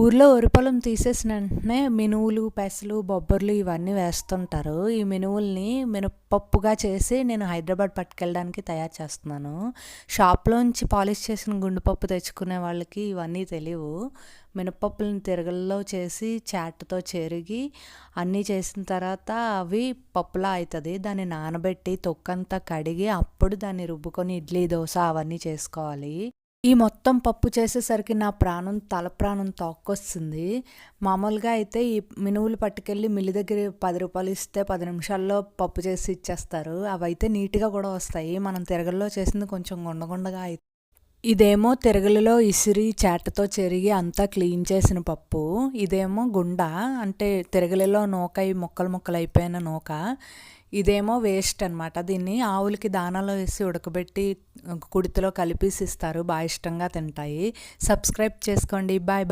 ఊర్లో ఒరిపొలం తీసేసిన వెంటనే మినువులు పెసలు బొబ్బర్లు ఇవన్నీ వేస్తుంటారు. ఈ మినువుల్ని మినపప్పుగా చేసి నేను హైదరాబాద్ పట్టుకెళ్ళడానికి తయారు చేస్తున్నాను. షాప్లోంచి పాలిష్ చేసిన గుండుపప్పు తెచ్చుకునే వాళ్ళకి ఇవన్నీ తెలియవు. మినపప్పులను తిరగల్లో చేసి చాట్తో చెరిగి అన్నీ చేసిన తర్వాత అవి పప్పులా అవుతుంది దాన్ని నానబెట్టి తొక్కంతా కడిగి అప్పుడు దాన్ని రుబ్బుకొని ఇడ్లీ దోశ అవన్నీ చేసుకోవాలి. ఈ మొత్తం పప్పు చేసేసరికి నా ప్రాణం తల ప్రాణం తోక్కొస్తుంది. మామూలుగా అయితే ఈ మినువులు పట్టుకెళ్ళి మిల్లి దగ్గర పది రూపాయలు ఇస్తే పది నిమిషాల్లో పప్పు చేసి ఇచ్చేస్తారు. అవి అయితే నీట్గా కూడా వస్తాయి. మనం తిరగల్లో చేసింది కొంచెం గుండగుండగా అయితే ఇదేమో తిరగలిలో ఇసిరి చేటతో చెరిగి అంతా క్లీన్ చేసిన పప్పు ఇదేమో గుండ అంటే తిరగలిలో నూక ఈ ముక్కలు ముక్కలు అయిపోయిన నూక ఇదేమో వేస్ట్ అనమాట దీన్ని ఆవులకి దానాలో వేసి ఉడకబెట్టి కుడితిలో కలిపేసి ఇస్తారు బాగా ఇష్టంగా తింటాయి. సబ్స్క్రైబ్ చేసుకోండి. Bye bye.